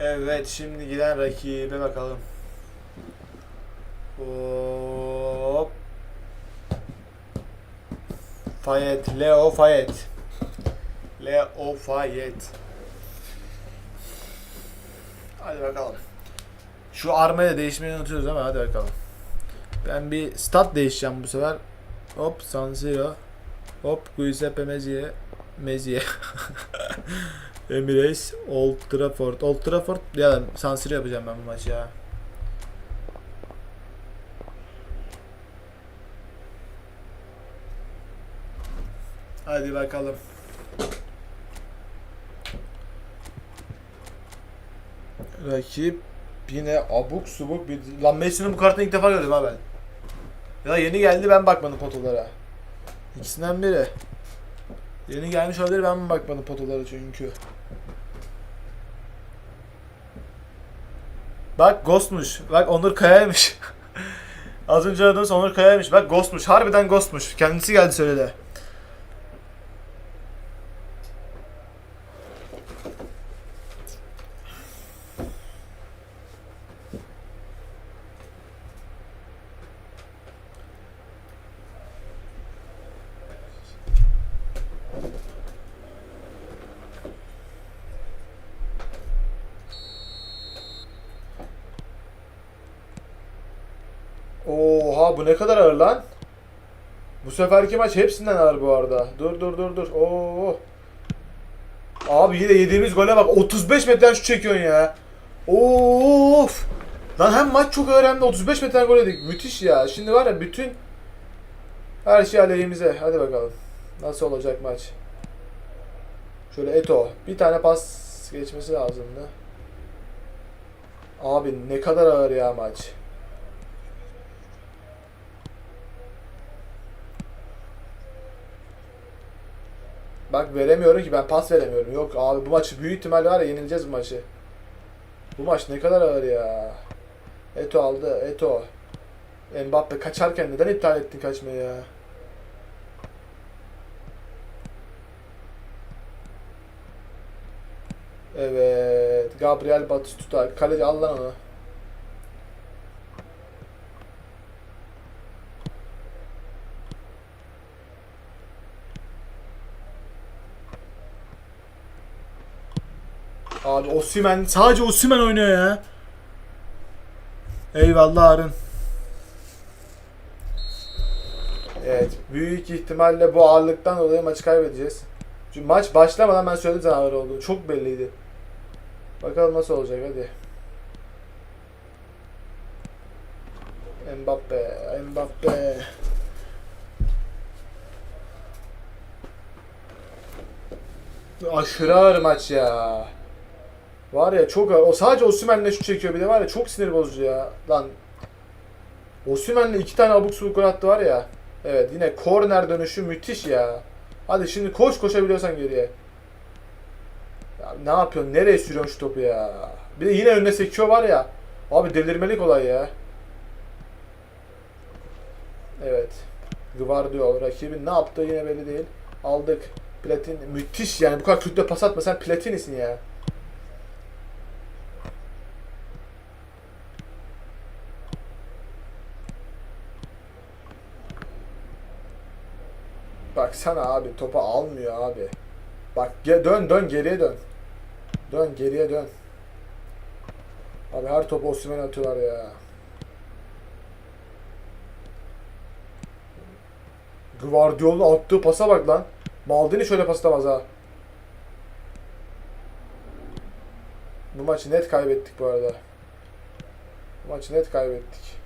Evet şimdi giden rakibe bakalım. Hop. Fayet, Leo Fayet. Leo Fayet. Hadi bakalım. Şu armayı da değişmeyi unutuyoruz ama hadi bakalım. Ben bir stat değişeceğim bu sefer. Hop San Siro. Hop Giuseppe Mezie. Mezie. Emirates, Old Trafford. Old Trafford ya San Siro yapacağım ben bu maçı ya. Hadi bakalım. Rakip yine abuk subuk bir... Lan Messi'nin bu kartını ilk defa gördüm ha ben. Ya yeni geldi ben bakmadım potolara. İkisinden biri. Yeni gelmiş olabilir ben mi bakmadım potolara çünkü. Bak Ghost'muş. Bak Onur Kaya'ymış. Az önce aradığımız Onur Kaya'ymış. Bak Ghost'muş. Harbiden Ghost'muş. Kendisi geldi söyledi. Bu ne kadar ağır lan? Bu seferki maç hepsinden ağır bu arada. Dur dur dur dur. Oo. Abi yine yediğimiz gole bak. 35 metreden şu çekiyorsun ya. Of. Lan hem maç çok de 35 metreden gol yedik. Müthiş ya. Şimdi var ya bütün her şey aleyhimize. Hadi bakalım. Nasıl olacak maç? Şöyle Eto. Bir tane pas geçmesi lazımdı. Abi ne kadar ağır ya maç. Bak veremiyorum ki ben pas veremiyorum. Yok abi bu maçı büyük ihtimal var ya yenileceğiz bu maçı. Bu maç ne kadar ağır ya. Eto aldı. Eto. Mbappe kaçarken neden iptal ettin kaçmayı ya? Evet. Gabriel Batistuta. Kaleci al lan onu. Abi Osimhen sadece Osimhen oynuyor ya. Eyvallah Arın. Evet, büyük ihtimalle bu ağırlıktan dolayı maçı kaybedeceğiz. Çünkü maç başlamadan ben söyledim sana ağır olduğunu. Çok belliydi. Bakalım nasıl olacak hadi. Mbappe, Mbappe. Aşırı ağır maç ya. Var ya çok. O sadece Osimhen'le şu çekiyor bir de var ya çok sinir bozucu ya. Lan Osimhen'le iki tane abuk subuk gol attı var ya. Evet yine korner dönüşü müthiş ya. Hadi şimdi koş koşabiliyorsan geriye. Ya ne yapıyorsun? Nereye sürüyorsun şu topu ya? Bir de yine önüne sekiyor var ya. Abi delirmelik olay ya. Evet. Guardiol rakibin ne yaptığı yine belli değil. Aldık. Platin müthiş yani bu kadar kötü de pas atma sen platinisin ya. Baksana abi topu almıyor abi. Bak dön dön geriye dön. Dön geriye dön. Abi her topu Osimhen'e atıyorlar ya. Guardiola'nın attığı pasa bak lan. Maldini şöyle paslamaz ha. Bu maçı net kaybettik bu arada. Bu maçı net kaybettik.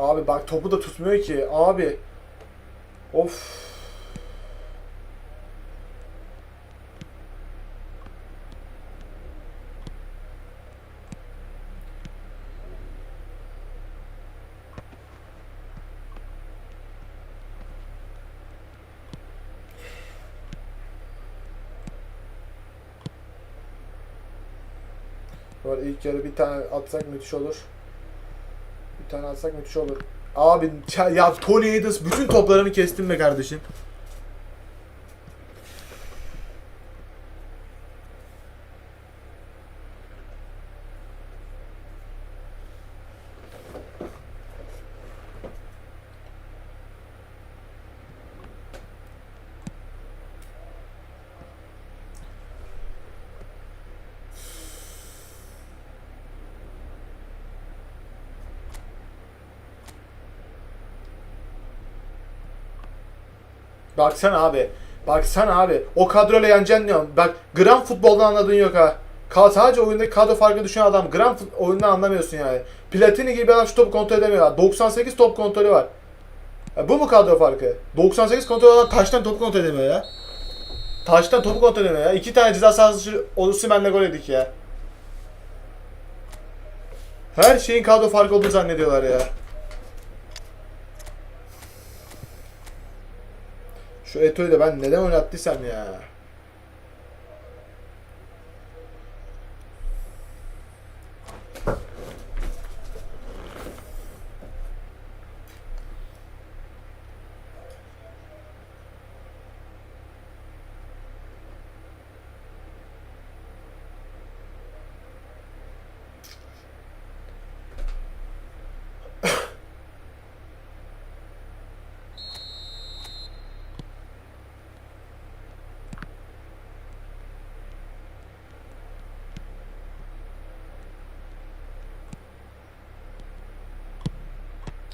Abi bak topu da tutmuyor ki. Abi. Of. Böyle ilk yarı bir tane atsak müthiş olur. Tane atsak müthiş olur. Abi ça- ya Tony Adams bütün toplarını kestin be kardeşim. Baksana abi. Baksana abi. O kadroyla yeneceksin diyorum. Bak gram futboldan anladığın yok ha. Ka sadece oyundaki kadro farkı düşünen adam gram oyundan anlamıyorsun yani. Platini gibi adam şu topu kontrol edemiyor. ha. 98 top kontrolü var. Ya bu mu kadro farkı? 98 kontrol adam taştan topu kontrol edemiyor ya. Taştan topu kontrol edemiyor ya. İki tane ceza sahası Osimhen'le gol yedik ya. Her şeyin kadro farkı olduğunu zannediyorlar ya. Şu Eto'yu da ben neden oynattıysam ya.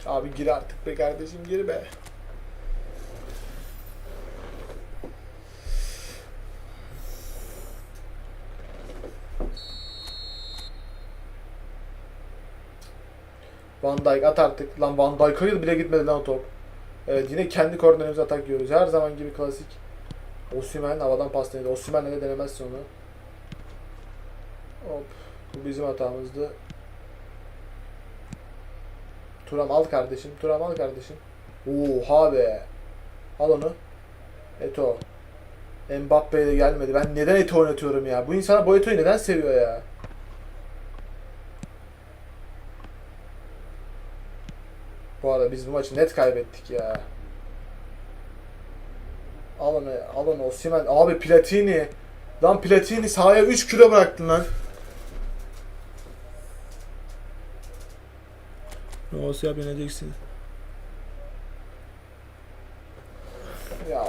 Abi gir artık be kardeşim gir be. Van Dijk at artık. Lan Van Dijk'a bile gitmedi lan o top. Evet yine kendi kornerimize atak yiyoruz. Her zaman gibi klasik. Osimhen havadan pas denedi. Osimhen'le de denemezsin onu. Hop. Bu bizim hatamızdı. Turam al kardeşim. Turam al kardeşim. Oha be. Al onu. Eto. Mbappe de gelmedi. Ben neden Eto oynatıyorum ya? Bu insana bu Eto'yu neden seviyor ya? Bu arada biz bu maçı net kaybettik ya. Al onu, al onu Osimhen. Abi Platini. Lan Platini sahaya 3 kilo bıraktın lan. Nasıl yap? Ya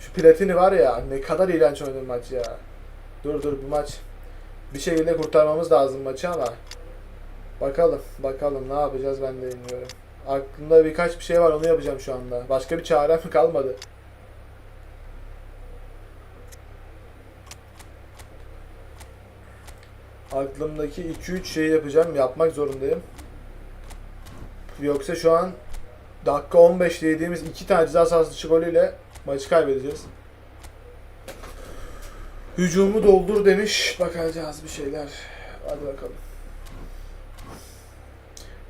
şu Platini var ya ne kadar iğrenç oynadı maç ya. Dur dur bu maç bir şekilde kurtarmamız lazım maçı ama bakalım bakalım ne yapacağız ben de bilmiyorum. Aklımda birkaç bir şey var onu yapacağım şu anda. Başka bir çarem kalmadı. Aklımdaki 2-3 şeyi yapacağım. Yapmak zorundayım. Yoksa şu an dakika 15'te yediğimiz iki tane ceza sahası dışı maçı kaybedeceğiz. Hücumu doldur demiş. Bakacağız bir şeyler. Hadi bakalım.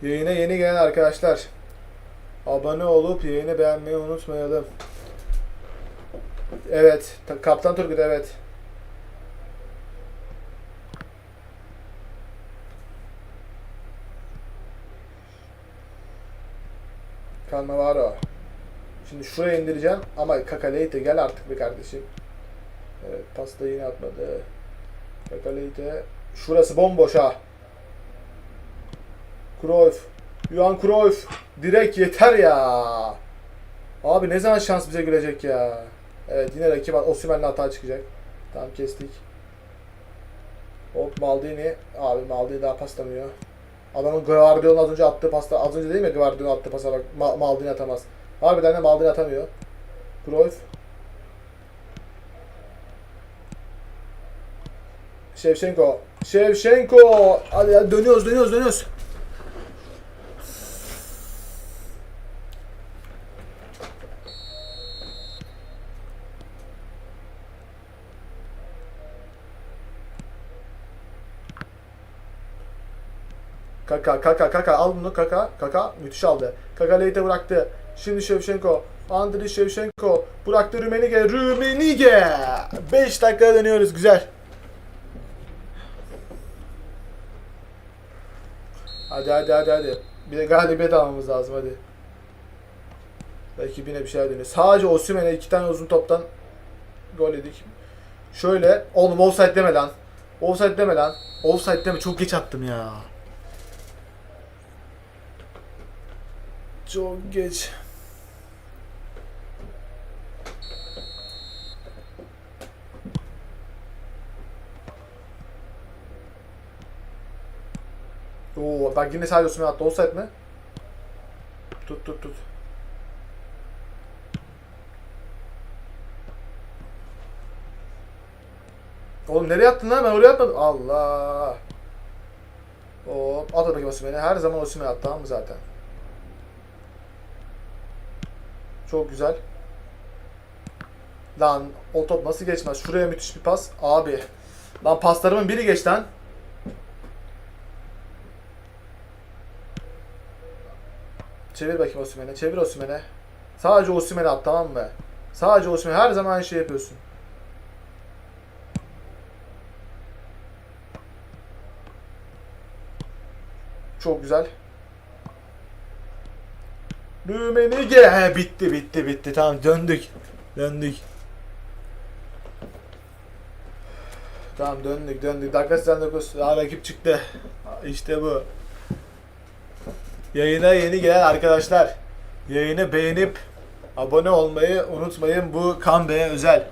Yayına yeni gelen arkadaşlar. Abone olup yayını beğenmeyi unutmayalım. Evet. Ta- Kaptan Turgut evet. Cannavaro. Şimdi şuraya indireceğim ama Kakaleyte gel artık be kardeşim. Evet pasta yine atmadı. Kakaleyte. Şurası bomboş ha. Cruyff. Johan Cruyff. Direkt yeter ya. Abi ne zaman şans bize gülecek ya. Evet yine rakip Osimhen'le hata çıkacak. Tamam kestik. Hop Maldini. Abi Maldini daha paslamıyor. Adamın Guardiola'nın az önce attığı pasta. Az önce değil mi Guardiola attığı pasta bak. Ma- Maldini atamaz. Harbiden de Maldini atamıyor. Cruyff. Shevchenko. Shevchenko. Hadi, hadi dönüyoruz dönüyoruz dönüyoruz. Kaka kaka kaka al bunu kaka kaka müthiş aldı. Kaka Leite bıraktı. Şimdi Shevchenko. Andriy Shevchenko bıraktı Rümenige. Rümenige. 5 dakika dönüyoruz güzel. Hadi hadi hadi hadi. Bir de galibiyet almamız lazım hadi. Belki yine bir şeyler dönüyor. Sadece Osimhen'e iki tane uzun toptan gol yedik. Şöyle. Oğlum offside deme lan. Offside deme lan. Offside deme. Çok geç attım ya. Çok geç. Oo bak yine sadece üstüme attı. Offside mi? Tut tut tut. Oğlum nereye attın lan? Ben oraya atmadım. Allah. Hop at bakayım Osimhen'i. Her zaman Osimhen at tamam mı zaten? Çok güzel. Lan o top nasıl geçmez? Şuraya müthiş bir pas. Abi. Lan paslarımın biri geç lan. Çevir bakayım Osimhen'e. Çevir Osimhen'e. Sadece Osimhen'e at tamam mı? Sadece Osimhen. Her zaman aynı şey yapıyorsun. Çok güzel. Rümenige. He bitti bitti bitti. Tamam döndük. Döndük. Tamam döndük döndük. Dakika 89. Daha rakip çıktı. İşte bu. Yayına yeni gelen arkadaşlar. Yayını beğenip abone olmayı unutmayın. Bu Kan Bey'e özel.